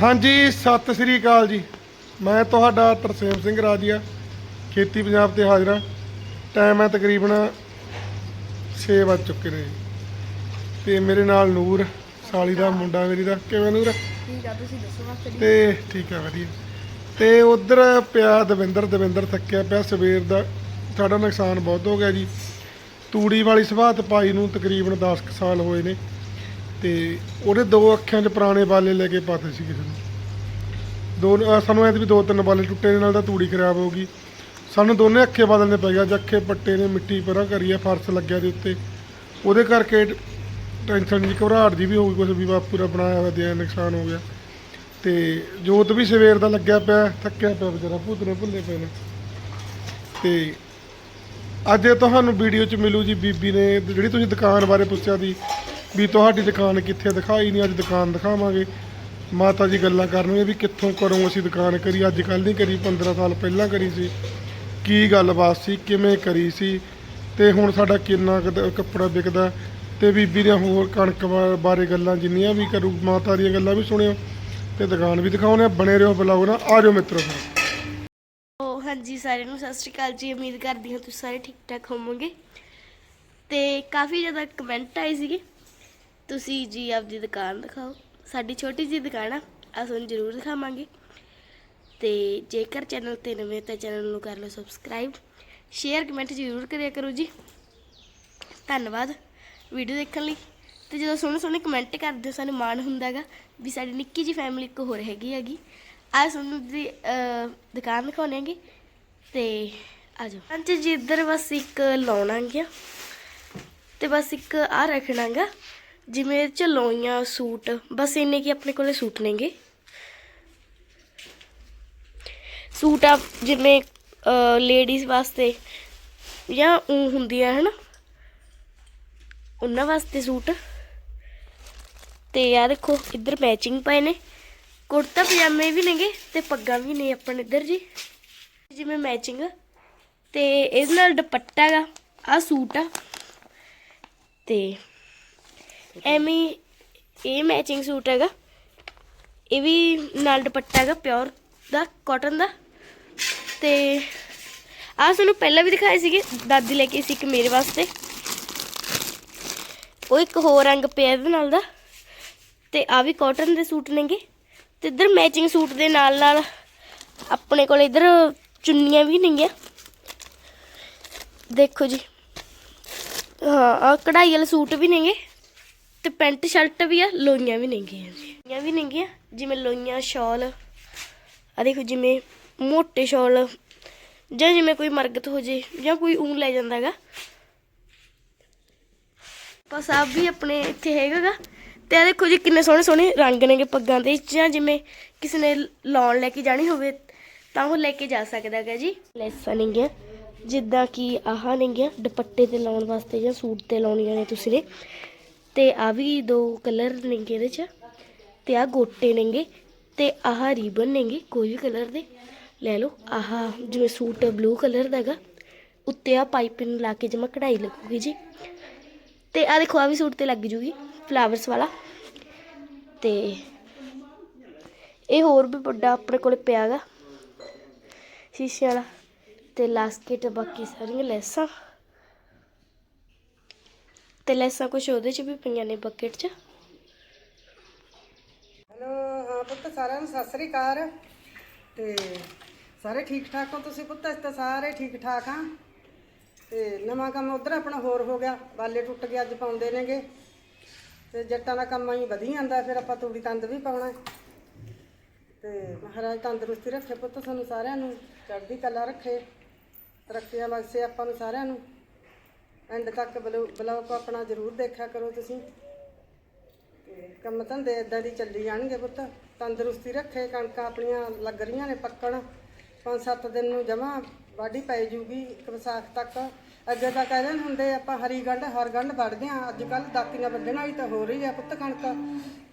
ਹਾਂਜੀ ਸਤਿ ਸ੍ਰੀ ਅਕਾਲ ਜੀ। ਮੈਂ ਤੁਹਾਡਾ ਤਰਸੇਮ ਸਿੰਘ ਰਾਜੀਆ ਖੇਤੀ ਪੰਜਾਬ ਤੇ ਹਾਜ਼ਰ ਹਾਂ। ਟਾਈਮ ਹੈ ਤਕਰੀਬਨ 6 ਵੱਜ ਚੁੱਕੇ ਨੇ ਜੀ। ਤੇ ਮੇਰੇ ਨਾਲ ਨੂਰ ਸਾਲੀ ਦਾ ਮੁੰਡਾ ਮੇਰੀ ਦਾ। ਕਿਵੇਂ ਨੂਰ? ਠੀਕ ਆ ਤੁਸੀਂ ਦੱਸੋ ਵਾਸਤੇ ਤੇ ਠੀਕ ਆ ਵਧੀਆ। ਤੇ ਉਧਰ ਪਿਆ ਦਵਿੰਦਰ ਦਵਿੰਦਰ ਥੱਕਿਆ ਪਿਆ। ਸਵੇਰ ਦਾ ਸਾਡਾ ਨੁਕਸਾਨ ਬਹੁਤ ਹੋ ਗਿਆ ਜੀ। ਤੂੜੀ ਵਾਲੀ ਸਵਾਤ ਪਾਈ ਨੂੰ ਤਕਰੀਬਨ 10 ਕੁ ਸਾਲ ਹੋਏ ਨੇ। ਤੇ ਉਹਦੇ ਦੋ ਅੱਖਾਂ 'ਚ ਪੁਰਾਣੇ ਬਾਲੇ ਲੈ ਕੇ ਪਾਤੇ ਸੀ ਕਿਸੇ ਨੂੰ। ਦੋ ਸਾਨੂੰ ਐਂ ਵੀ ਦੋ ਤਿੰਨ ਬਾਲੇ ਟੁੱਟੇ ਦੇ ਨਾਲ ਤਾਂ ਤੂੜੀ ਖਰਾਬ ਹੋ ਗਈ। ਸਾਨੂੰ ਦੋਨੇ ਅੱਖੇ ਬਦਲਨੇ ਪੈ ਗਿਆ ਜੱਖੇ ਪੱਟੇ ਨੇ, ਮਿੱਟੀ ਪਰਾਂ ਕਰੀ ਆ, ਫਰਸ਼ ਲੱਗਿਆ ਦੇ ਉੱਤੇ। ਉਹਦੇ ਕਰਕੇ ਟੈਨਸ਼ਨ ਜੀ ਘਬਰਾਹਟ ਦੀ ਵੀ ਹੋ ਗਈ ਕੁਛ ਵੀ ਬਾਪੂ ਦਾ ਬਣਾਇਆ ਹੋਇਆ ਦੇ ਨੁਕਸਾਨ ਹੋ ਗਿਆ। ਤੇ ਜੋਤ ਵੀ ਸਵੇਰ ਦਾ ਲੱਗਿਆ ਪਿਆ, ਥੱਕਿਆ ਪਿਆ ਵਿਚਾਰਾ, ਭੂਤਨੇ ਭੁੱਲੇ ਪਏ ਨੇ। ਤੇ ਅੱਜ ਤੁਹਾਨੂੰ ਵੀਡੀਓ 'ਚ ਮਿਲੂ ਜੀ ਬੀਬੀ ਨੇ, ਜਿਹੜੀ ਤੁਸੀਂ ਦੁਕਾਨ ਬਾਰੇ ਪੁੱਛਿਆ ਸੀ ਵੀ ਤੁਹਾਡੀ ਦੁਕਾਨ ਕਿੱਥੇ ਦਿਖਾਈ ਨਹੀਂ, ਅੱਜ ਦੁਕਾਨ ਦਿਖਾਵਾਂਗੇ। ਮਾਤਾ ਜੀ ਗੱਲਾਂ ਕਰਨਗੇ ਵੀ ਕਿੱਥੋਂ ਕਰੋ ਅਸੀਂ ਦੁਕਾਨ ਕਰੀ, ਅੱਜ ਕੱਲ੍ਹ ਨਹੀਂ ਕਰੀ 15 ਸਾਲ ਪਹਿਲਾਂ ਕਰੀ ਸੀ। ਕੀ ਗੱਲਬਾਤ ਸੀ, ਕਿਵੇਂ ਕਰੀ ਸੀ? ਤੇ ਹੁਣ ਸਾਡਾ ਕਿੰਨਾ ਕੁ ਕੱਪੜਾ ਵਿਕਦਾ? ਤੇ ਬੀਬੀ ਦੀਆਂ ਹੋਰ ਕਣਕ ਬਾਰੇ ਗੱਲਾਂ ਜਿੰਨੀਆਂ ਵੀ ਕਰੂ, ਮਾਤਾ ਦੀਆਂ ਗੱਲਾਂ ਵੀ ਸੁਣਿਓ। ਤੇ ਦੁਕਾਨ ਵੀ ਦਿਖਾਉਣੇ ਆ, ਬਣੇ ਰਹੋ ਬੁਲਾਓ ਨਾ ਆ ਜਾਓ ਮਿੱਤਰੋ। ਹਾਂਜੀ, ਸਾਰਿਆਂ ਨੂੰ ਸਤਿ ਸ਼੍ਰੀ ਅਕਾਲ ਜੀ, ਉਮੀਦ ਕਰਦੀ ਹਾਂ ਤੁਸੀਂ ਸਾਰੇ ਠੀਕ ਠਾਕ ਹੋਵੋਗੇ। ਤੇ ਕਾਫੀ ਜ਼ਿਆਦਾ ਕਮੈਂਟ ਆਏ ਸੀਗੇ। ਤੁਸੀਂ ਜੀ ਆਪਦੀ ਦੁਕਾਨ ਦਿਖਾਓ। ਸਾਡੀ ਛੋਟੀ ਜਿਹੀ ਦੁਕਾਨ ਆ ਅਸੀਂ ਤੁਹਾਨੂੰ ਜ਼ਰੂਰ ਦਿਖਾਵਾਂਗੇ। ਤੇ ਜੇਕਰ ਚੈਨਲ ਤੇ ਨਵੇਂ ਤਾਂ ਚੈਨਲ ਨੂੰ ਕਰ ਲਓ ਸਬਸਕ੍ਰਾਈਬ। ਸ਼ੇਅਰ, ਕਮੈਂਟ ਜ਼ਰੂਰ ਕਰਿਆ ਕਰੋ ਜੀ। ਧੰਨਵਾਦ ਵੀਡੀਓ ਦੇਖਣ ਲਈ। ਤੇ ਜਦੋਂ ਸੋਹਣੇ ਸੋਹਣੇ ਕਮੈਂਟ ਕਰਦੇ ਹੋ ਸਾਨੂੰ ਮਾਣ ਹੁੰਦਾ ਹੈਗਾ ਵੀ ਸਾਡੀ ਨਿੱਕੀ ਜੀ ਫੈਮਿਲੀ ਇੱਕ ਹੋਰ ਹੈਗੀ ਹੈਗੀ। ਆ ਸਾਨੂੰ ਦੀ ਦੁਕਾਨ ਦਿਖਾਉਣੇ ਹੈਗੇ। ਤੇ ਆ ਜਾਓ। ਹਾਂਜੀ ਜੀ ਇੱਧਰ ਬਸ ਇੱਕ ਲਾਉਣਾ ਗਿਆ। ਤੇ ਬਸ ਇੱਕ ਆ ਰੱਖਣਾਗਾ ਜਿਵੇਂ ਇਹ ਚ ਲੋਈਆਂ, ਸੂਟ, ਬਸ ਇੰਨੇ ਕੀ ਆਪਣੇ ਕੋਲੇ ਸੂਟ ਨੇਗੇ। ਸੂਟ ਆ ਜਿਵੇਂ ਲੇਡੀਜ਼ ਵਾਸਤੇ ਜਾਂ ਉਹ ਹੁੰਦੀਆਂ ਆ ਹਨਾ? ਉਹਨਾਂ ਵਾਸਤੇ ਸੂਟ। ਤੇ ਆ ਦੇਖੋ, ਇੱਧਰ ਮੈਚਿੰਗ ਪਏ ਨੇ। ਕੁੜਤਾ ਪਜਾਮੇ ਵੀ ਨੇਗੇ ਤੇ ਪੱਗਾਂ ਵੀ ਨੇ ਆਪਣੇ ਇੱਧਰ ਜੀ। ਜਿਵੇਂ ਮੈਚਿੰਗ ਤੇ ਇਹਦੇ ਨਾਲ ਦੁਪੱਟਾ ਗਾ ਆ ਸੂਟ ਆ। ਤੇ ਐਵੇਂ ਇਹ ਮੈਚਿੰਗ ਸੂਟ ਹੈਗਾ। ਇਹ ਵੀ ਨਾਲ ਦੁਪੱਟਾ ਹੈਗਾ ਪਿਓਰ ਦਾ ਕਾਟਨ ਦਾ। ਤੇ ਆ ਸਾਨੂੰ ਪਹਿਲਾਂ ਵੀ ਦਿਖਾਏ ਸੀਗੇ, ਦਾਦੀ ਲੈ ਕੇ ਸੀ ਇੱਕ ਮੇਰੇ ਵਾਸਤੇ। ਉਹ ਇੱਕ ਹੋਰ ਰੰਗ ਪਿਆ ਇਹਦੇ ਨਾਲ ਦਾ। ਤੇ ਆ ਵੀ ਕਾਟਨ ਦੇ ਸੂਟ ਨੇਗੇ। ਤੇ ਇੱਧਰ ਮੈਚਿੰਗ ਸੂਟ ਦੇ ਨਾਲ ਨਾਲ ਆਪਣੇ ਕੋਲ ਇੱਧਰ ਚੁੰਨੀਆਂ ਵੀ ਨੇਗੀਆਂ। ਦੇਖੋ ਜੀ। ਹਾਂ ਆ ਕਢਾਈ ਵਾਲੇ ਸੂਟ ਵੀ ਨੇਗੇ। ਤੇ ਪੈਂਟ ਸ਼ਰਟ ਵੀ ਆ, ਲੋਈਆਂ ਵੀ ਨੇਗੀਆਂ ਜੀ। ਲੋਈਆਂ ਵੀ ਨੇਗੀਆਂ, ਜਿਵੇਂ ਲੋਈਆਂ ਸ਼ਾਲ ਆ ਦੇਖੋ ਜਿਵੇਂ ਮੋਟੇ ਸ਼ਾਲ, ਜਾਂ ਜਿਵੇਂ ਕੋਈ ਮਰਗਤ ਹੋ ਜੇ, ਜਾਂ ਕੋਈ ਊਂ ਲੈ ਜਾਂਦਾ ਹੈਗਾ। ਬਸ ਆਪ ਵੀ ਆਪਣੇ ਇੱਥੇ ਹੈਗਾਗਾ ਤੇ ਆ ਦੇਖੋ ਜੀ ਕਿੰਨੇ ਸੋਹਣੇ ਸੋਹਣੇ ਰੰਗ ਨੇਗੇ ਪੱਗਾਂ ਦੇ, ਜਾਂ ਜਿਵੇਂ ਕਿਸੇ ਨੇ ਲਾਉਣ ਲੈ ਕੇ ਜਾਣੀ ਹੋਵੇ, ਤਾਂ ਉਹ ਲੈ ਕੇ ਜਾ ਸਕਦਾ ਹੈਗਾ ਜੀ। ਲੈਸਾਂ ਨੇਗੀਆਂ, ਜਿੱਦਾਂ ਕਿ ਆਹ ਨੇਗੀਆਂ, ਦੁਪੱਟੇ ਤੇ ਲਾਉਣ ਵਾਸਤੇ ਜਾਂ ਸੂਟ ਤੇ ਲਾਉਣੀਆਂ ਨੇ ਤੁਸੀਂ ਨੇ। ਤੇ ਆ ਵੀ ਦੋ ਕਲਰ ਨੇਗੇ ਇਹਦੇ ਚ, ਤੇ ਆ ਗੋਟੇ ਨੇਗੇ, ਤੇ ਆਹ ਰੀਬਨ ਨੇਗੇ, ਕੋਈ ਵੀ ਕਲਰ ਦੇ। ਲੈ ਲਓ, ਆਹ ਜਿਵੇਂ ਸੂਟ ਬਲੂ ਕਲਰ ਦਾ ਹੈਗਾ, ਉੱਤੇ ਆ ਪਾਈਪਿੰਗ ਲਾ ਕੇ ਜਮਾ ਕਢਾਈ ਲੱਗੂਗੀ ਜੀ। ਤੇ ਆ ਦੇਖੋ, ਆ ਵੀ ਸੂਟ ਤੇ ਲੱਗ ਜੂਗੀ, ਫਲਾਵਰਸ ਵਾਲਾ। ਤੇ ਇਹ ਹੋਰ ਵੀ ਵੱਡਾ ਆਪਣੇ ਕੋਲੇ ਪਿਆ ਗਾ ਸ਼ੀਸ਼ੇ ਵਾਲਾ। ਤੇ ਲਾਸਕਟ ਬਾਕੀ ਸਾਰੀਆਂ ਲੈਸਾਂ। ਤੇ ਲੈਸਾਂ ਕੁਛ ਉਹਦੇ ਚ ਵੀ ਪਈਆਂ ਨੇ ਬਕਟ ਚ। ਹੈਲੋ, ਹਾਂ ਪੁੱਤ, ਸਾਰਿਆਂ ਨੂੰ ਸਤਿ ਸ੍ਰੀ ਅਕਾਲ। ਤੇ ਸਾਰੇ ਠੀਕ ਠਾਕ ਹੋ ਤੁਸੀਂ ਪੁੱਤ? ਅਸੀਂ ਤਾਂ ਸਾਰੇ ਠੀਕ ਠਾਕ ਆ ਤੇ ਨਵਾਂ ਕੰਮ ਉਧਰ ਆਪਣਾ ਹੋਰ ਹੋ ਗਿਆ, ਬਾਲੇ ਟੁੱਟ ਗਏ, ਅੱਜ ਪਾਉਂਦੇ ਨੇਗੇ। ਤੇ ਜੱਟਾਂ ਦਾ ਕੰਮ ਆਈ ਵਧੀ ਜਾਂਦਾ, ਫਿਰ ਆਪਾਂ ਤੂੜੀ ਤੰਦ ਵੀ ਪਾਉਣਾ ਹੈ। ਤੇ ਮਹਾਰਾਜ ਤੰਦਰੁਸਤੀ ਰੱਖੇ ਪੁੱਤ ਸਾਨੂੰ ਸਾਰਿਆਂ ਨੂੰ, ਚੜ੍ਹਦੀ ਕਲਾ ਰੱਖੇ, ਤਰੱਕੀਆਂ ਬਖਸ਼ੇ ਆਪਾਂ ਨੂੰ ਸਾਰਿਆਂ ਨੂੰ। ਐਂਡ ਤੱਕ ਬਲੌਗ ਆਪਣਾ ਜ਼ਰੂਰ ਦੇਖਿਆ ਕਰੋ ਤੁਸੀਂ। ਤੇ ਕੰਮ ਧੰਦੇ ਇਦਾਂ ਦੀ ਚੱਲੀ ਜਾਣਗੇ ਪੁੱਤ। ਤੰਦਰੁਸਤੀ ਰੱਖੇ, ਕਣਕਾਂ ਆਪਣੀਆਂ ਲੱਗ ਰਹੀਆਂ ਨੇ ਪੱਕਣ। ਪੰਜ ਸੱਤ ਦਿਨ ਨੂੰ ਜਮਾ ਵਾਢੀ ਪੈ ਜੂਗੀ ਇੱਕ ਵਿਸਾਖ ਤੱਕ। ਅੱਗੇ ਤਾਂ ਕਹਿੰਦੇ ਹੁੰਦੇ ਆਪਾਂ ਹਰੀ ਗੰਢ, ਹਰ ਗੰਢ ਵੜਦੇ ਆ ਅੱਜ ਕੱਲ ਦਾਤੀਆਂ ਵੱਢਣ ਵਾਲੀ ਤਾਂ ਹੋ ਰਹੀ ਆ ਪੁੱਤ ਕਣਕ।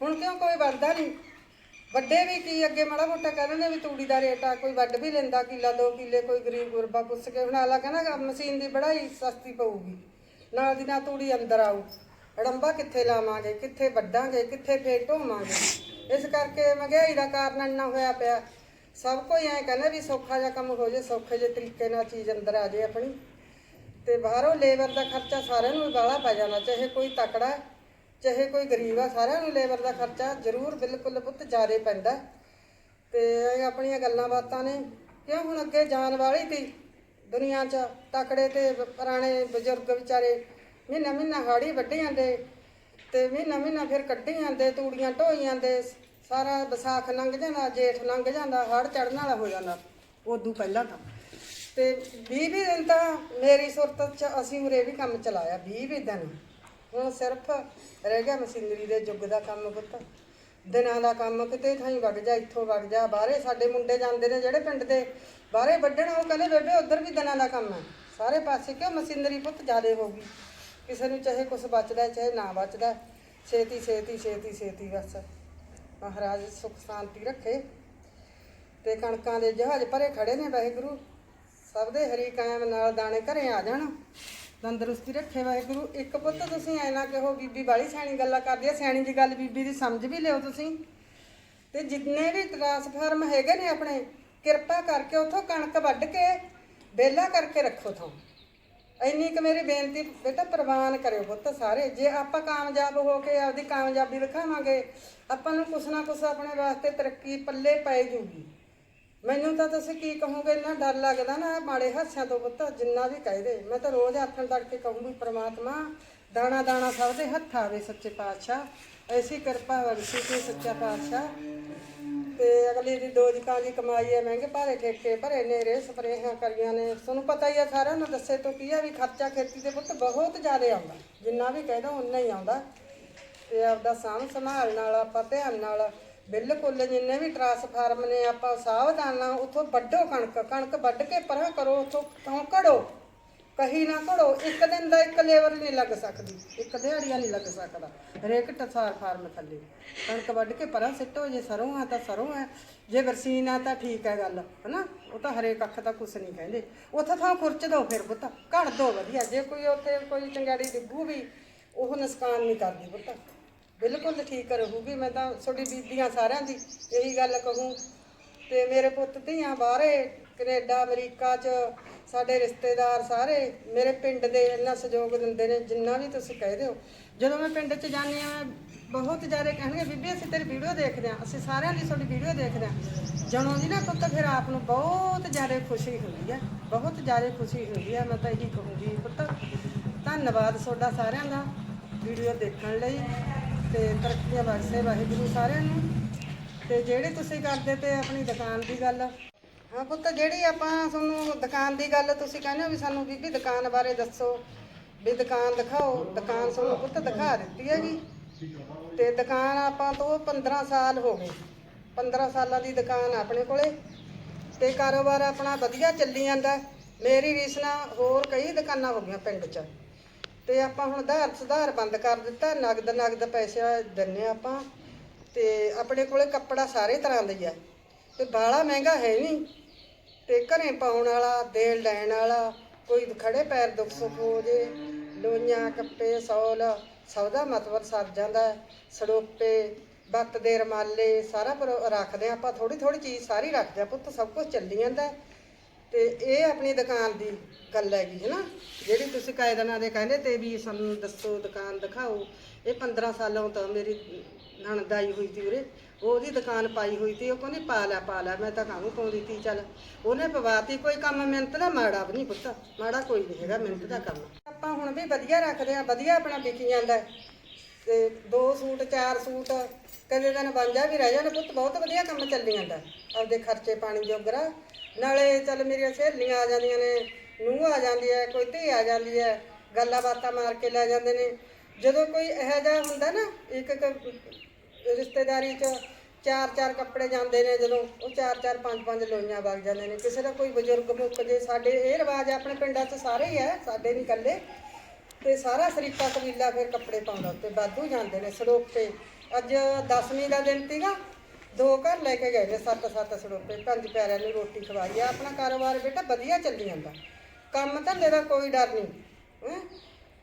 ਹੁਣ ਕਿਉਂ ਕੋਈ ਵੜਦਾ ਨਹੀਂ? ਵੱਡੇ ਵੀ ਕੀ ਅੱਗੇ ਮਾੜਾ ਮੋਟਾ ਕਹਿੰਦੇ ਨੇ ਵੀ ਤੂੜੀ ਦਾ ਰੇਟ ਆ, ਕੋਈ ਵੱਢ ਵੀ ਲੈਂਦਾ, ਕਿੱਲਾ ਦੋ ਕਿੱਲੇ, ਕੋਈ ਗਰੀਬ ਗੁਰਬਾ ਪੁੱਛ ਕੇ ਹੁਣ ਆਲਾ ਕਹਿੰਦਾ ਮਸ਼ੀਨ ਦੀ ਬੜਾਈ ਸਸਤੀ ਪਊਗੀ। ਨਾਲ ਦੀ ਨਾਲ ਤੂੜੀ ਅੰਦਰ ਆਉ ਅੜੰਬਾ ਕਿੱਥੇ ਲਾਵਾਂਗੇ, ਕਿੱਥੇ ਵੱਢਾਂਗੇ, ਕਿੱਥੇ ਫੇਰ ਢੋਵਾਂਗੇ? ਇਸ ਕਰਕੇ ਮਹਿੰਗਾਈ ਦਾ ਕਾਰਨ ਇੰਨਾ ਹੋਇਆ ਪਿਆ। ਸਭ ਕੋਈ ਐਂ ਕਹਿੰਦਾ ਵੀ ਸੌਖਾ ਜਿਹਾ ਕੰਮ ਹੋ ਜੇ, ਸੌਖੇ ਜਿਹੇ ਤਰੀਕੇ ਨਾਲ ਚੀਜ਼ ਅੰਦਰ ਆ ਜੇ ਆਪਣੀ। ਤੇ ਬਾਹਰੋਂ ਲੇਬਰ ਦਾ ਖਰਚਾ ਸਾਰਿਆਂ ਨੂੰ ਬਾਹਲਾ ਪੈ ਜਾਣਾ, ਚਾਹੇ ਕੋਈ ਤਕੜਾ ਚਾਹੇ ਕੋਈ ਗਰੀਬ ਆ ਸਾਰਿਆਂ ਨੂੰ ਲੇਬਰ ਦਾ ਖਰਚਾ ਜ਼ਰੂਰ ਬਿਲਕੁਲ ਪੁੱਤ ਜ਼ਿਆਦੇ ਪੈਂਦਾ। ਤੇ ਇਹ ਆਪਣੀਆਂ ਗੱਲਾਂ ਬਾਤਾਂ ਨੇ। ਕਿਉਂ ਹੁਣ ਅੱਗੇ ਜਾਣ ਵਾਲੀ ਤੀ ਦੁਨੀਆ 'ਚ ਤਕੜੇ ਤੇ ਪੁਰਾਣੇ ਬਜ਼ੁਰਗ ਵਿਚਾਰੇ ਮਹੀਨਾ ਮਹੀਨਾ ਹਾੜੀ ਵੱਢੀ ਜਾਂਦੇ ਤੇ ਮਹੀਨਾ ਮਹੀਨਾ ਫਿਰ ਕੱਢੀ ਜਾਂਦੇ, ਤੂੜੀਆਂ ਢੋਈ ਜਾਂਦੇ, ਸਾਰਾ ਵਿਸਾਖ ਲੰਘ ਜਾਂਦਾ, ਜੇਠ ਲੰਘ ਜਾਂਦਾ ਹੜ ਚੜਨ ਵਾਲਾ ਹੋ ਜਾਂਦਾ, ਉਦੋਂ ਪਹਿਲਾਂ ਤਾਂ। ਤੇ 20 ਵੀਹ ਦਿਨ ਤਾਂ ਮੇਰੀ ਸੁਰਤ 'ਚ ਅਸੀਂ ਉਰੇ ਵੀ ਕੰਮ ਚਲਾਇਆ 20 ਵੀਹ ਦਿਨ। ਹੁਣ ਸਿਰਫ ਰਹਿ ਗਿਆ ਮਸ਼ੀਨਰੀ ਦੇ ਯੁੱਗ ਦਾ ਕੰਮ ਪੁੱਤ। ਦਿਨਾਂ ਦਾ ਕੰਮ ਕਿਤੇ ਥਾਈ ਵਗ ਜਾ, ਇੱਥੋਂ ਵਗ ਜਾ, ਬਾਹਰੇ ਸਾਡੇ ਮੁੰਡੇ ਜਾਂਦੇ ਨੇ ਜਿਹੜੇ ਪਿੰਡ ਦੇ ਬਾਹਰੇ ਵੱਢਣ, ਉਹ ਕਹਿੰਦੇ, ਬੇਬੇ, ਉਧਰ ਵੀ ਦਿਨਾਂ ਦਾ ਕੰਮ ਹੈ। ਸਾਰੇ ਪਾਸੇ ਕਿਉਂ ਮਸ਼ੀਨਰੀ ਪੁੱਤ ਜ਼ਿਆਦੇ ਹੋ ਗਈ? ਕਿਸੇ ਨੂੰ ਚਾਹੇ ਕੁਝ ਬਚਦਾ ਚਾਹੇ ਨਾ ਬਚਦਾ ਛੇਤੀ ਛੇਤੀ ਛੇਤੀ ਛੇਤੀ ਬਸ। ਮਹਾਰਾਜ ਸੁਖ ਸ਼ਾਂਤੀ ਰੱਖੇ। ਤੇ ਕਣਕਾਂ ਦੇ ਜਹਾਜ਼ ਭਰੇ ਖੜੇ ਨੇ ਵਾਹਿਗੁਰੂ। ਸਭ ਦੇ ਹਰੀ ਕਾਇਮ ਨਾਲ ਦਾਣੇ ਘਰੇ ਆ ਜਾਣ। ਤੰਦਰੁਸਤੀ ਰੱਖੇ ਵਾਹਿਗੁਰੂ। ਇੱਕ ਪੁੱਤ ਤੁਸੀਂ ਐ ਨਾ ਕਹੋ, ਬੀਬੀ ਬਾਲੀ ਸਿਆਣੀ ਗੱਲਾਂ ਕਰਦੀ ਆ। ਸਿਆਣੀ ਜੀ ਗੱਲ ਬੀਬੀ ਦੀ ਸਮਝ ਵੀ ਲਿਓ ਤੁਸੀਂ। ਤੇ ਜਿੰਨੇ ਵੀ ਟਰਾਂਸਫਾਰਮ ਹੈਗੇ ਨੇ ਆਪਣੇ ਕਿਰਪਾ ਕਰਕੇ ਉਥੋਂ ਕਣਕ ਵੱਢ ਕੇ ਬੇਲਾ ਕਰਕੇ ਰੱਖੋ ਥਾਂ। ਇੰਨੀ ਕੁ ਮੇਰੀ ਬੇਨਤੀ, ਬੇਟਾ ਪ੍ਰਵਾਨ ਕਰਿਓ ਪੁੱਤ ਸਾਰੇ। ਜੇ ਆਪਾਂ ਕਾਮਯਾਬ ਹੋ ਕੇ ਆਪਦੀ ਕਾਮਯਾਬੀ ਦਿਖਾਵਾਂਗੇ ਆਪਾਂ ਨੂੰ ਕੁਛ ਨਾ ਕੁਛ ਆਪਣੇ ਵਾਸਤੇ ਤਰੱਕੀ ਪੱਲੇ ਪੈ ਜੂਗੀ। ਮੈਨੂੰ ਤਾਂ ਤੁਸੀਂ ਕੀ ਕਹੋਗੇ, ਇੰਨਾ ਡਰ ਲੱਗਦਾ ਨਾ ਮਾੜੇ ਹਾਸਿਆਂ ਤੋਂ ਪੁੱਤ, ਜਿੰਨਾ ਵੀ ਕਹਦੇ ਮੈਂ ਤਾਂ ਰੋਜ਼ ਆਥਣ ਤੱਕ ਕੇ ਕਹੂੰਗੀ, ਪ੍ਰਮਾਤਮਾ, ਦਾਣਾ ਦਾਣਾ ਸਭ ਦੇ ਹੱਥ ਆਵੇ ਸੱਚੇ ਪਾਤਸ਼ਾਹ। ਐਸੀ ਕਿਰਪਾ ਵਰਸੀ ਤੇ ਸੱਚਾ ਪਾਤਸ਼ਾਹ ਤੇ ਅਗਲੀ ਦੀ ਦੋਜਕਾਂ ਦੀ ਕਮਾਈ ਹੈ ਮਹਿੰਗੇ ਭਾਰੇ ਠੇਕੇ ਭਰੇ ਨੇ ਰੇ ਸਪਰੇਹਾਂ ਕਰੀਆਂ ਨੇ। ਤੁਹਾਨੂੰ ਪਤਾ ਹੀ ਆ ਸਾਰਿਆਂ ਨੂੰ ਦੱਸੇ ਤੋਂ ਕੀ ਆ ਵੀ ਖਰਚਾ ਖੇਤੀ ਦੇ ਪੁੱਤ ਬਹੁਤ ਜ਼ਿਆਦਾ ਆਉਂਦਾ। ਜਿੰਨਾ ਵੀ ਕਹਿ ਦੋ ਉਨਾ ਹੀ ਆਉਂਦਾ। ਤੇ ਆਪਦਾ ਸਾਂਭ ਸੰਭਾਲ ਨਾਲ, ਆਪਾਂ ਧਿਆਨ ਨਾਲ, ਬਿਲਕੁਲ ਜਿੰਨੇ ਵੀ ਟਰਾਂਸਫਾਰਮ ਨੇ, ਆਪਾਂ ਸਾਵਧਾਨ ਨਾਲ ਉੱਥੋਂ ਵੱਢੋ ਕਣਕ। ਕਣਕ ਵੱਢ ਕੇ ਪਰਾਂ ਕਰੋ, ਉੱਥੋਂ ਕਿਉਂ ਘੜੋ ਕਹੀ ਨਾ ਘੜੋ, ਇੱਕ ਦਿਨ ਦਾ ਇੱਕ ਲੇਬਰ ਨਹੀਂ ਲੱਗ ਸਕਦੀ, ਇੱਕ ਦਿਹਾੜੀਆ ਨਹੀਂ ਲੱਗ ਸਕਦਾ। ਹਰੇਕ ਟਸਾਰ ਫਾਰਮ ਥੱਲੇ। ਕਣਕ ਵੱਢ ਕੇ ਪਰਾਂ ਸਿੱਟੋ ਜੇ ਸਰੋਂ ਆ ਤਾਂ ਸਰੋਂ ਹੈ ਜੇ ਬਰਸੀਨ ਆ ਤਾਂ ਠੀਕ ਹੈ ਗੱਲ, ਹਨਾ? ਉਹ ਤਾਂ ਹਰੇਕ ਅੱਖ ਦਾ ਕੁਛ ਨਹੀਂ ਕਹਿੰਦੇ। ਉੱਥੇ ਥਾਂ ਖੁਰਚ ਦੋ ਫਿਰ ਪੁੱਤ, ਘੜ ਦੋ ਵਧੀਆ। ਜੇ ਕੋਈ ਉੱਥੇ ਕੋਈ ਚੰਗਾੜੀ ਡਿੱਗੂ ਵੀ, ਉਹ ਨੁਕਸਾਨ ਨਹੀਂ ਕਰਦੀ ਪੁੱਤ। ਬਿਲਕੁਲ ਠੀਕ ਰਹੂਗੀ, ਮੈਂ ਤਾਂ ਤੁਹਾਡੀ ਬੀਬੀਆਂ ਸਾਰਿਆਂ ਦੀ ਇਹੀ ਗੱਲ ਕਹੂੰ। ਤੇ ਮੇਰੇ ਪੁੱਤ ਧੀਆਂ ਬਾਹਰੇ ਕੈਨੇਡਾ, ਅਮਰੀਕਾ 'ਚ ਸਾਡੇ ਰਿਸ਼ਤੇਦਾਰ ਸਾਰੇ ਮੇਰੇ ਪਿੰਡ ਦੇ ਇੰਨਾ ਸਹਿਯੋਗ ਦਿੰਦੇ ਨੇ, ਜਿੰਨਾ ਵੀ ਤੁਸੀਂ ਕਹਿ ਦਿਓ ਜਦੋਂ ਮੈਂ ਪਿੰਡ 'ਚ ਜਾਂਦੀ ਆ ਬਹੁਤ ਜ਼ਿਆਦਾ ਕਹਿਣਗੇ, ਬੀਬੀ, ਅਸੀਂ ਤੇਰੀ ਵੀਡੀਓ ਦੇਖਦੇ ਆ ਅਸੀਂ ਸਾਰਿਆਂ ਦੀ ਤੁਹਾਡੀ ਵੀਡੀਓ ਦੇਖਦੇ ਆ ਜਦੋਂ ਦੀ ਨਾ ਪੁੱਤ, ਫਿਰ ਆਪ ਨੂੰ ਬਹੁਤ ਜ਼ਿਆਦਾ ਖੁਸ਼ੀ ਹੁੰਦੀ ਹੈ, ਬਹੁਤ ਜ਼ਿਆਦਾ ਖੁਸ਼ੀ ਹੁੰਦੀ ਹੈ, ਮੈਂ ਤਾਂ ਇਹੀ ਕਹੂੰਗੀ ਪੁੱਤ। ਧੰਨਵਾਦ ਤੁਹਾਡਾ ਸਾਰਿਆਂ ਦਾ ਵੀਡੀਓ ਦੇਖਣ ਲਈ ਤੇ ਤਰੱਕੀਆਂ ਬਖਸ਼ੇ ਵਾਹਿਗੁਰੂ ਸਾਰਿਆਂ ਨੂੰ। ਤੇ ਜਿਹੜੇ ਤੁਸੀਂ ਕਰਦੇ ਤੇ ਆਪਣੀ ਦੁਕਾਨ ਦੀ ਗੱਲ ਹਾਂ ਪੁੱਤ, ਜਿਹੜੀ ਆਪਾਂ ਤੁਹਾਨੂੰ ਦੁਕਾਨ ਦੀ ਗੱਲ ਤੁਸੀਂ ਕਹਿੰਦੇ ਹੋ ਵੀ ਸਾਨੂੰ ਬੀਬੀ ਦੁਕਾਨ ਬਾਰੇ ਦੱਸੋ, ਵੀ ਦੁਕਾਨ ਦਿਖਾਓ, ਦੁਕਾਨ ਤੁਹਾਨੂੰ ਪੁੱਤ ਦਿਖਾ ਦਿੱਤੀ ਹੈਗੀ। ਤੇ ਦੁਕਾਨ ਆਪਾਂ ਤੋਂ 15 ਸਾਲ ਹੋ ਗਏ। 15 ਸਾਲਾਂ ਦੀ ਦੁਕਾਨ ਆਪਣੇ ਕੋਲੇ। ਤੇ ਕਾਰੋਬਾਰ ਆਪਣਾ ਵਧੀਆ ਚੱਲੀ ਜਾਂਦਾ। ਮੇਰੀ ਰੀਸ ਨਾਲ ਹੋਰ ਕਈ ਦੁਕਾਨਾਂ ਹੋ ਗਈਆਂ ਪਿੰਡ 'ਚ। ਤੇ ਆਪਾਂ ਹੁਣ ਆਧਾਰ ਸੁਧਾਰ ਬੰਦ ਕਰ ਦਿੱਤਾ। ਨਗਦ ਨਗਦ ਪੈਸੇ ਦਿੰਨੇ ਆਪਾਂ। ਤੇ ਆਪਣੇ ਕੋਲੇ ਕੱਪੜਾ ਸਾਰੇ ਤਰ੍ਹਾਂ ਦਾ ਹੀ ਆ। ਤੇ ਬਾਲਾ ਮਹਿੰਗਾ ਹੈ ਨਹੀਂ। ਤੇ ਘਰੇ ਪਾਉਣ ਵਾਲਾ ਦੇਣ ਲੈਣ ਵਾਲਾ, ਕੋਈ ਖੜੇ ਪੈਰ ਦੁੱਖ ਸੁੱਖ ਹੋ ਜੇ, ਲੋਈਆਂ, ਕੱਪੇ, ਸੌਲ, ਸੌਦਾ ਮਤਵਰ ਸਰ ਜਾਂਦਾ ਹੈ। ਸੜੋਪੇ, ਬੱਤ ਦੇ ਰਮਾਲੇ, ਸਾਰਾ ਰੱਖਦੇ ਆ ਆਪਾਂ ਥੋੜੀ ਥੋੜੀ ਚੀਜ਼ ਸਾਰੀ ਰੱਖਦੇ ਆ ਪੁੱਤ, ਸਭ ਕੁਝ ਚੱਲੀ ਜਾਂਦਾ ਹੈ। ਤੇ ਇਹ ਆਪਣੀ ਦੁਕਾਨ ਦੀ ਗੱਲ ਹੈਗੀ, ਹੈ ਨਾ ਜਿਹੜੀ ਤੁਸੀਂ ਕਾਇਦਨਾਂ ਦੇ ਕਹਿੰਦੇ ਤੇ ਵੀ ਸਾਨੂੰ ਦੱਸੋ, ਦੁਕਾਨ ਦਿਖਾਓ ਇਹ 15 ਸਾਲਾਂ ਤੋਂ ਮੇਰੀ ਨਣਦ ਆਈ ਹੋਈ ਸੀ ਉਰੇ ਉਹਦੀ ਦੁਕਾਨ ਪਾਈ ਹੋਈ ਸੀ ਉਹ ਕਹਿੰਦੀ, ਪਾ ਲੈ ਪਾ ਲੈ, ਮੈਂ ਤਾਂ ਕਾਹਨੂੰ ਪਾਉਂਦੀ ਤੀ, ਚੱਲ। ਉਹਨੇ ਪਵਾਤੀ ਕੋਈ ਕੰਮ, ਮਿਹਨਤ ਦਾ ਮਾੜਾ ਵੀ ਨਹੀਂ ਪੁੱਤ, ਮਾੜਾ ਕੋਈ ਨਹੀਂ ਹੈਗਾ, ਮਿਹਨਤ ਦਾ ਕੰਮ। ਆਪਾਂ ਹੁਣ ਵੀ ਵਧੀਆ ਰੱਖਦੇ ਆ ਵਧੀਆ ਆਪਣਾ ਵਿਕੀ ਜਾਂਦਾ ਤੇ ਦੋ ਸੂਟ, ਚਾਰ ਸੂਟ, ਕਦੇ ਦਿਨ ਬੰਜਾ ਵੀ ਰਹਿ ਜਾਂਦੇ ਪੁੱਤ, ਬਹੁਤ ਵਧੀਆ ਕੰਮ ਚੱਲੀ ਜਾਂਦਾ ਆਪਦੇ ਖਰਚੇ ਪਾਣੀ ਜੋਗਰਾ, ਨਾਲੇ ਚੱਲ ਮੇਰੀਆਂ ਸਹੇਲੀਆਂ ਆ ਜਾਂਦੀਆਂ ਨੇ, ਨੂੰਹ ਆ ਜਾਂਦੀ ਹੈ, ਕੋਈ ਧੀ ਆ ਜਾਂਦੀ ਹੈ, ਗੱਲਾਂ ਬਾਤਾਂ ਮਾਰ ਕੇ ਲੈ ਜਾਂਦੇ ਨੇ। ਜਦੋਂ ਕੋਈ ਇਹੋ ਜਿਹਾ ਹੁੰਦਾ ਨਾ ਇੱਕ ਇੱਕ ਰਿਸ਼ਤੇਦਾਰੀ 'ਚ ਚਾਰ ਚਾਰ ਕੱਪੜੇ ਜਾਂਦੇ ਨੇ, ਜਦੋਂ ਉਹ ਚਾਰ ਚਾਰ ਪੰਜ ਪੰਜ ਲੋਈਆਂ ਵਗ ਜਾਂਦੇ ਨੇ। ਕਿਸੇ ਦਾ ਕੋਈ ਬਜ਼ੁਰਗ ਮੁੱਕ ਜੇ, ਸਾਡੇ ਇਹ ਰਿਵਾਜ ਆਪਣੇ ਪਿੰਡਾਂ 'ਚ ਸਾਰੇ ਹੀ ਹੈ, ਸਾਡੇ ਨਹੀਂ ਇਕੱਲੇ। ਤੇ ਸਾਰਾ ਸਰੀਕਾ ਕਬੀਲਾ ਫਿਰ ਕੱਪੜੇ ਪਾਉਂਦਾ ਤੇ ਬਾਦੂ ਜਾਂਦੇ ਨੇ ਸੜੋਪੇ। ਅੱਜ 10ਵੀਂ ਦਾ ਦਿਨ ਸੀਗਾ, ਦੋ ਘਰ ਲੈ ਕੇ ਗਏ ਨੇ ਸੱਤ ਸੱਤ ਸੜੋਪੇ, ਪੰਜ ਪਿਆਰਿਆਂ ਨੂੰ ਰੋਟੀ ਖਵਾਈ। ਆ ਆਪਣਾ ਕਾਰੋਬਾਰ ਬੇਟਾ ਵਧੀਆ ਚੱਲੀ ਜਾਂਦਾ। ਕੰਮ ਧੰਦੇ ਦਾ ਕੋਈ ਡਰ ਨਹੀਂ ਹੈਂ?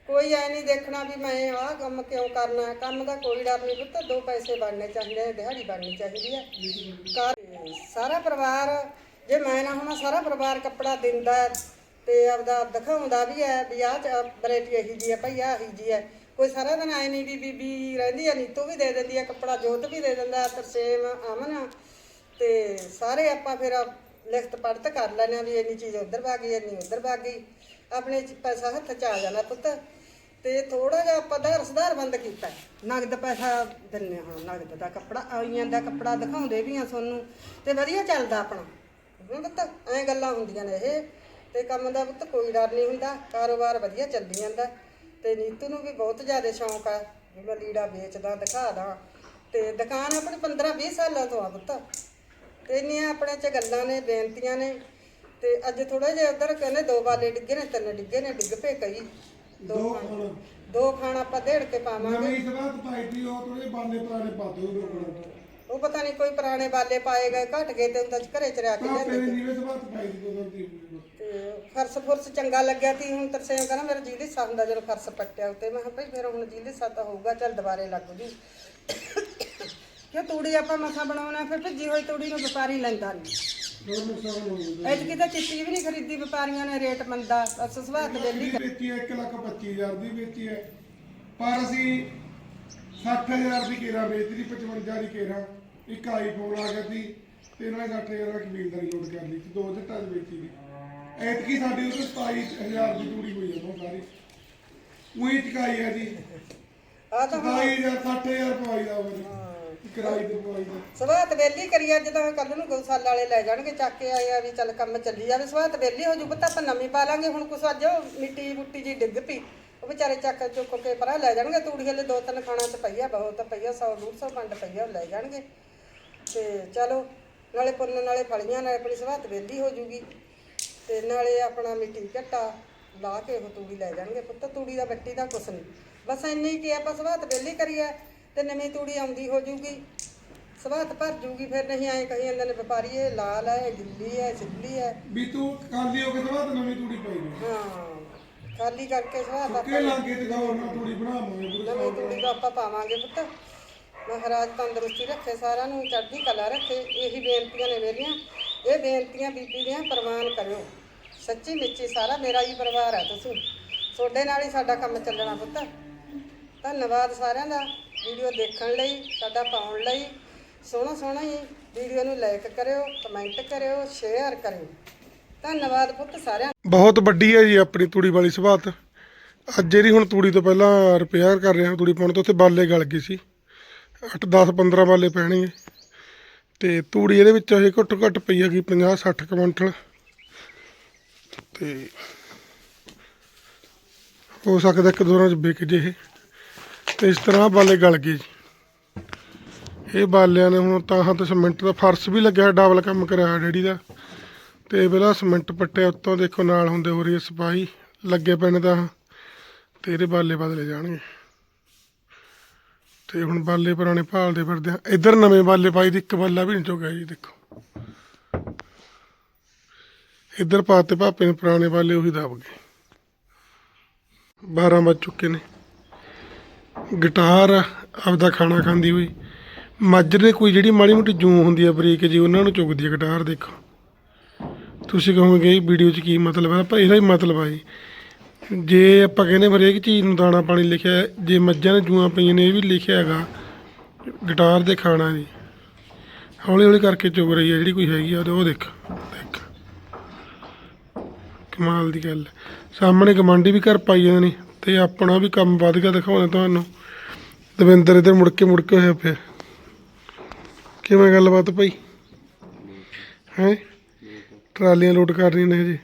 ਕੋਈ ਐ ਨਹੀਂ ਦੇਖਣਾ ਵੀ ਮੈਂ ਆਹ ਕੰਮ ਕਿਉਂ ਕਰਨਾ ਹੈ। ਕੰਮ ਦਾ ਕੋਈ ਡਰ ਨਹੀਂ ਪੁੱਤ ਦੋ ਪੈਸੇ ਬਣਨੇ ਚਾਹੀਦੇ ਨੇ ਦਿਹਾੜੀ ਬਣਨੀ ਚਾਹੀਦੀ ਹੈ ਘਰ ਸਾਰਾ ਪਰਿਵਾਰ ਜੇ ਮੈਂ ਨਾ ਹੋਣਾ ਸਾਰਾ ਪਰਿਵਾਰ ਕੱਪੜਾ ਦਿੰਦਾ ਹੈ ਤੇ ਆਪਦਾ ਦਿਖਾਉਂਦਾ ਵੀ ਹੈ ਵੀ ਆਹ 'ਚ ਵੈਰਾਈਟੀ ਇਹੀ ਜੀ ਹੈ ਭਈ ਆਹ ਇਹੀ ਜੀ ਹੈ ਕੋਈ ਸਾਰਾ ਦਿਨ ਐ ਨਹੀਂ ਵੀ ਬੀਬੀ ਰਹਿੰਦੀ ਹੈ ਨੀਤੂ ਵੀ ਦੇ ਦਿੰਦੀ ਹੈ ਕੱਪੜਾ ਜੋਤ ਵੀ ਦੇ ਦਿੰਦਾ ਹੈ, ਤਰਸੇਮ ਅਮਨ ਤੇ ਸਾਰੇ ਆਪਾਂ ਫਿਰ ਲਿਖਤ ਪੜਤ ਕਰ ਲੈਣੇ ਆ ਵੀ ਇੰਨੀ ਚੀਜ਼ ਉਧਰ ਭਾ ਗਈ ਇੰਨੀ ਉਧਰ ਭਾ ਗਈ। ਆਪਣੇ ਚ ਪੈਸਾ ਹੱਥ ਚ ਆ ਜਾਣਾ ਪੁੱਤ। ਤੇ ਥੋੜਾ ਜਿਹਾ ਆਪਾਂ ਦਾ ਰਸਦਾਰ ਬੰਦ ਕੀਤਾ। ਨਗਦ ਪੈਸਾ ਦਿੰਨੇ ਹਾਂ ਨਗਦ ਦਾ ਕੱਪੜਾ, ਆਈਆਂ ਦਾ ਕੱਪੜਾ ਦਿਖਾਉਂਦੇ ਵੀ ਆ ਤੁਹਾਨੂੰ ਤੇ ਵਧੀਆ ਚੱਲਦਾ ਆਪਣਾ। ਹਾਂ ਪੁੱਤ, ਐਂ ਗੱਲਾਂ ਹੁੰਦੀਆਂ ਨੇ ਇਹ। ਤੇ ਕੰਮ ਦਾ ਪੁੱਤ ਕੋਈ ਡਰ ਨਹੀਂ ਹੁੰਦਾ, ਕਾਰੋਬਾਰ ਵਧੀਆ ਚੱਲੀ ਜਾਂਦਾ। ਤੇ ਨੀਤੂ ਨੂੰ ਵੀ ਬਹੁਤ ਜ਼ਿਆਦਾ ਸ਼ੌਂਕ ਆ, ਵੀ ਮੈਂ ਲੀੜਾ ਵੇਚਦਾ, ਦਿਖਾਦਾ। ਤੇ ਦੁਕਾਨ ਆਪਣੀ 15 20 ਸਾਲਾਂ ਤੋਂ ਆ ਪੁੱਤ। ਤੇ ਇੰਨੀਆਂ ਆਪਣੇ ਚ ਗੱਲਾਂ ਨੇ, ਬੇਨਤੀਆਂ ਨੇ। ਤੇ ਅੱਜ ਥੋੜਾ ਜਿਹਾ ਉਧਰ ਕਹਿੰਦੇ ਦੋ ਬਾਲੇ ਡਿੱਗੇ ਨੇ ਤਿੰਨ ਡਿੱਗੇ ਨੇ ਡਿੱਗ ਪਏ ਕਈ। ਦੋ ਖਾਣ ਦੋ ਖਾਣ ਆਪਾਂ ਢੇੜ ਕੇ ਪਾਵਾਂਗੇ। ਨਵੀਂ ਸਵਾਤ ਪਾਈ ਤੀ ਉਹ ਥੋੜੇ ਬਾਲੇ ਪੁਰਾਣੇ ਪਾ ਦਿਓ ਦੋ ਕੋਲ। ਉਹ ਪਤਾ ਨਹੀਂ ਕੋਈ ਪੁਰਾਣੇ ਬਾਲੇ ਪਾਏ ਗਏ ਘਟ ਗਏ ਤੇ ਉਹਨਾਂ ਚ ਘਰੇ ਚ ਰਿਆ ਕੇ ਆਪੇ ਲਿਆਂਦੇ ਦੀ ਨੀਵੇਂ ਸਵਾਤ ਪਾਈ ਤੀ ਦੋ ਦੀ ਤੇ ਫਰਸ ਫੁਰਸ ਚੰਗਾ ਲੱਗਿਆ ਤੀ ਹੁਣ ਤਰਸੇਮ ਕਹਿੰਦਾ ਮੇਰਾ ਜੀ ਲਿਸਾ ਹੁੰਦਾ ਜਦੋਂ ਫਰਸ ਪੱਟਿਆ ਉੱਤੇ। ਮੈਂ ਕਿਹਾ ਭਾਈ ਫਿਰ ਹੁਣ ਜੀ ਲਿਸਾ ਤਾਂ ਹੋਊਗਾ ਚੱਲ ਦੁਬਾਰੇ ਲੱਗ ਜੂ। ਕਿ ਤੂੜੀ ਆਪਾਂ ਮਸਾ ਬਣਾਉਣਾ ਫਿਰ ਭਿੱਜੀ ਹੋਈ ਤੂੜੀ ਨੂੰ ਵਪਾਰੀ ਲੈਂਦਾ ਨਹੀਂ ਦੋ ਐਤ ਕਿਤੇ ਚਿੱਟੀ ਵੀ ਨਹੀਂ ਖਰੀਦੀ ਵਪਾਰੀਆਂ ਨੇ ਰੇਟ ਮੰਦਾ ਬਸ ਸੁਭਾਤ ਵੇਲੀ ਵੇਚੀ ਹੈ 1 ਲੱਖ 25000 ਦੀ ਵੇਚੀ ਹੈ। ਪਰ ਅਸੀਂ 60000 ਦੀ ਕੇਰਾ ਵੇਚਦੀ 55 ਦੀ ਕੇਰਾ। ਇੱਕ ਆਈਫੋਨ ਆ ਗਿਆ ਸੀ ਤੇ ਇਹਨਾਂ ਨੇ 60000 ਦਾ ਕਬੀਲਦਾਰੀ ਲੋਡ ਕਰ ਲਈ ਸੀ ਦੋ ਜੱਟਾਂ ਦੀ ਵੇਚੀ ਦੀ ਐਤਕੀ ਸਾਡੀ ਉਹ 27000 ਦੀ ਤੂੜੀ ਹੋਈ ਹੈ ਬਹੁਤ ਸਾਰੀ। ਉਹੀ ਚਕਾਈ ਹੈ ਜੀ। ਆ ਤਾਂ ਹੁਣ 27000 60000 ਪਵਾਈ ਦਾ ਉਹ ਕਿਰਾਏ ਤੇ ਪਵਾਈ ਦਾ। ਸਵਾਤ ਵੇਲੀ ਕਰੀ ਅੱਜ ਜਦੋਂ ਕੱਲ ਨੂੰ ਗਊਸ਼ਾਲਾ ਵਾਲੇ ਲੈ ਜਾਣਗੇ, ਚੱਕ ਕੇ ਆਏ ਆ ਵੀ ਚੱਲ ਕੰਮ ਚੱਲੀ ਜਾਵੇ। ਸਵਾਤ ਵੇਲੀ ਹੋ ਜੂ ਪਤਾ, ਆਪਾਂ ਨਵੀਂ ਪਾ ਲਾਂਗੇ। ਹੁਣ ਕੁਛ ਅੱਜ ਉਹ ਮਿੱਟੀ ਮੁੱਟੀ ਜੀ ਡਿੱਗ ਪਈ, ਉਹ ਵਿਚਾਰੇ ਚੱਕ ਚੁੱਕ ਕੇ ਪਰਾਂ ਲੈ ਜਾਣਗੇ। ਤੂੜੀ ਹਲੇ ਦੋ ਤਿੰਨ ਖਾਣਾ ਚ ਪਈਆ ਬਹੁਤ ਪਈਆ 100 150 ਪੰਡ ਪਈਆ ਉਹ ਲੈ ਜਾਣਗੇ। ਤੇ ਚਲੋ, ਨਾਲੇ ਪੁੰਨ ਨਾਲੇ ਫਲੀਆਂ ਨਾਲੇ ਆਪਣੀ ਸਵਾਤ ਵੇਲੀ ਹੋ ਜੂਗੀ। ਤੇ ਨਾਲੇ ਆਪਣਾ ਮਿੱਟੀ ਘੱਟਾ ਲਾ ਕੇ ਉਹ ਤੂੜੀ ਲੈ ਜਾਣਗੇ ਪੁੱਤ। ਤੂੜੀ ਦਾ ਬੱਟੀ ਦਾ ਕੁਛ ਨਹੀਂ। ਬਸ ਇੰਨੀ ਕੀ ਆਪਾਂ ਸਵਾਤ ਵੇਲੀ ਕਰੀਏ। ਤੇ ਨਵੀਂ ਤੂੜੀ ਆਉਂਦੀ ਹੋ ਜੂਗੀ ਸਵਾਤ ਭਰ ਜੂਗੀ ਫਿਰ ਨਹੀਂ ਐਂ ਕਹੀ ਜਾਂਦੇ ਨੇ ਵਪਾਰੀ ਇਹ ਲਾਲ ਹੈ ਗਿੱਲੀ ਹੈ ਸਿੱਲੀ ਹੈ। ਵੀ ਤੂੰ ਕਾਲੀ ਹੋ ਕੇ ਸਵਾਤ ਨਵੀਂ ਤੂੜੀ ਪਾਈ ਦੇ ਹਾਂ ਖਾਲੀ ਕਰਕੇ ਸਵਾਤ ਕਿ ਆਪਾਂ ਲਾਗੇ ਤੇ ਗੌਰ ਨਾਲ ਤੂੜੀ ਬਣਾਵਾਂਗੇ ਨਵੀਂ ਤੂੜੀ ਦਾ ਆਪਾਂ ਪਾਵਾਂਗੇ ਪੁੱਤ। ਮਹਾਰਾਜ ਤੰਦਰੁਸਤੀ ਰੱਖੇ ਸਾਰਿਆਂ ਨੂੰ ਚੜ੍ਹਦੀ ਕਲਾ ਰੱਖੇ ਇਹੀ ਬੇਨਤੀਆਂ ਨੇ ਮੇਰੀਆਂ। ਇਹ ਬੇਨਤੀਆਂ ਬੀਬੀ ਦੀਆਂ ਪ੍ਰਵਾਨ ਕਰਿਓ। ਸੱਚੀ ਮਿੱਚੀ ਸਾਰਾ ਮੇਰਾ ਹੀ ਪਰਿਵਾਰ ਹੈ ਤੁਸੀਂ। ਤੁਹਾਡੇ ਨਾਲ ਹੀ ਸਾਡਾ ਕੰਮ ਚੱਲਣਾ ਪੁੱਤ। ਧੰਨਵਾਦ ਸਾਰਿਆਂ ਦਾ। ਵੀਡੀਓ ਦੇਖਣ ਲਈ, ਸਾਡਾ ਪਾਉਣ ਲਈ। ਸੋਹਣਾ ਸੋਹਣਾ ਹੀ ਵੀਡੀਓ ਨੂੰ ਲਾਈਕ ਕਰਿਓ ਕਮੈਂਟ ਕਰਿਓ ਸ਼ੇਅਰ ਕਰਿਓ। ਧੰਨਵਾਦ ਪੁੱਤ ਸਾਰਿਆਂ ਬਹੁਤ ਵੱਡੀ ਹੈ ਜੀ ਆਪਣੀ ਤੂੜੀ ਵਾਲੀ ਸਵਾਤ ਅੱਜ ਜਿਹੜੀ ਹੁਣ ਤੂੜੀ ਤੋਂ ਪਹਿਲਾਂ ਰਿਪੇਅਰ ਕਰ ਰਹੇ ਤੂੜੀ ਪਾਉਣ ਤੋਂ ਉੱਥੇ ਬਾਲੇ ਗਲ ਗਏ ਸੀ। 8 10 15 ਬਾਲੇ ਪੈਣਗੇ ਤੇ ਤੂੜੀ ਇਹਦੇ ਵਿੱਚ ਹਜੇ ਘੱਟੋ ਘੱਟ ਪਈ ਹੈਗੀ 50 60 ਕੁਇੰਟਲ। ਤੇ ਹੋ ਸਕਦਾ ਇੱਕ ਦੋ ਦਿਨਾਂ ਚ ਵਿਕ ਜੇ ਇਹ। ਤੇ ਇਸ ਤਰ੍ਹਾਂ ਬਾਲੇ ਗਲ ਗਏ ਜੀ। ਇਹ ਬਾਲਿਆਂ ਨੇ ਹੁਣ ਤਾਂ ਹਾਂ ਤੇ ਸੀਮੈਂਟ ਦਾ ਫਰਸ਼ ਵੀ ਲੱਗਿਆ ਡਬਲ ਕੰਮ ਕਰਾਇਆ ਡੈਡੀ ਦਾ। ਤੇ ਪਹਿਲਾਂ ਸੀਮੈਂਟ ਪੱਟਿਆ ਉੱਤੋਂ ਦੇਖੋ ਨਾਲ ਹੁੰਦੇ ਹੋ ਰਹੀ ਹੈ ਸਫ਼ਾਈ ਲੱਗੇ ਪੈਣੇ ਤਾਂ ਤੇ ਇਹਦੇ ਬਾਲੇ ਬਦਲੇ ਜਾਣਗੇ। ਤੇ ਹੁਣ ਬਾਲੇ ਪੁਰਾਣੇ ਭਾਲਦੇ ਫਿਰਦੇ ਆ। ਇੱਧਰ ਨਵੇਂ ਬਾਲੇ ਪਾਈ ਦੀ ਇੱਕ ਬਾਲਾ ਵੀ ਨਹੀਂ ਚੁੱਕਿਆ ਜੀ, ਦੇਖੋ। ਇੱਧਰ ਪਾਤੇ ਭਾਪੇ ਨੇ ਪੁਰਾਣੇ ਬਾਲੇ, ਉਹੀ ਦੱਬ ਗਏ। 12 ਵੱਜ ਚੁੱਕੇ ਨੇ। ਗਿਟਾਰ ਆਪਦਾ ਖਾਣਾ ਖਾਂਦੀ ਹੋਈ। ਮੱਝ ਦੇ ਕੋਈ ਜਿਹੜੀ ਮਾੜੀ ਮੋਟੀ ਜੂੰ ਹੁੰਦੀ ਆ ਬਰੀਕ ਜੀ ਉਹਨਾਂ ਨੂੰ ਚੁਗਦੀ ਆ ਗਿਟਾਰ ਦੇਖੋ। ਤੁਸੀਂ ਕਹੋਗੇ ਵੀਡੀਓ 'ਚ ਕੀ ਮਤਲਬ ਹੈ ਪਰ ਇਹਦਾ ਹੀ ਮਤਲਬ ਆ ਜੀ। ਜੇ ਆਪਾਂ ਕਹਿੰਦੇ ਹਰੇਕ ਚੀਜ਼ ਨੂੰ ਦਾਣਾ ਪਾਣੀ ਲਿਖਿਆ, ਜੇ ਮੱਝਾਂ ਨੇ ਜੂਆਂ ਪਈਆਂ ਨੇ, ਇਹ ਵੀ ਲਿਖਿਆ ਹੈਗਾ, ਗਿਟਾਰ ਦੇ ਖਾਣਾ ਜੀ। ਹੌਲੀ ਹੌਲੀ ਕਰਕੇ ਚੁਗ ਰਹੀ ਹੈ ਜਿਹੜੀ ਕੋਈ ਹੈਗੀ ਆ, ਉਹ ਦੇਖ ਦੇਖ। ਕਮਾਲ ਦੀ ਗੱਲ ਸਾਹਮਣੇ ਗਮਾਂਡੀ ਵੀ ਘਰ ਪਾਈ ਜਾਂਦੇ ਨੇ। ਤੇ ਆਪਣਾ ਵੀ ਕੰਮ ਵੱਧ ਗਿਆ ਦਿਖਾਉਣਾ ਤੁਹਾਨੂੰ। ਦਵਿੰਦਰ ਇੱਧਰ ਮੁੜ ਕੇ ਮੁੜ ਕੇ ਹੋਇਆ ਪਿਆ। ਕਿਵੇਂ ਗੱਲਬਾਤ ਭਾਈ? ਹੈ? ਟਰਾਲੀਆਂ ਲੋਡ ਕਰਨੀਆਂ ਨੇ ਜੀ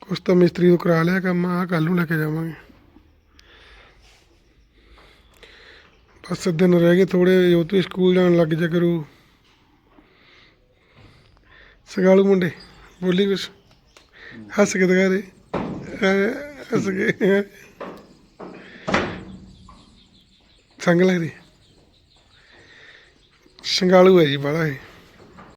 ਕੁਛ ਤਾਂ ਮਿਸਤਰੀ ਤੋਂ ਕਰਾ ਲਿਆ ਕੰਮ ਆ ਕੱਲ ਨੂੰ ਲੈ ਕੇ ਜਾਵਾਂਗੇ। ਬਸ ਦਿਨ ਰਹਿ ਗਏ ਥੋੜੇ ਉਹ ਤੋਂ ਸਕੂਲ ਜਾਣ ਲੱਗ ਜਾ ਕਰੂ। ਸਗਾਲੂ ਮੁੰਡੇ, ਬੋਲੀ ਕੁਛ? ਹੱਸ ਕੇ ਦਿਖਾ ਦੇ। ਹੈਂ, ਹੱਸ ਕੇ ਹੈਂ। ਸੰਗ ਲੱਗਦੀ ਸ਼ੰਗਾਲੂ ਹੈ ਜੀ ਬੜਾ ਇਹ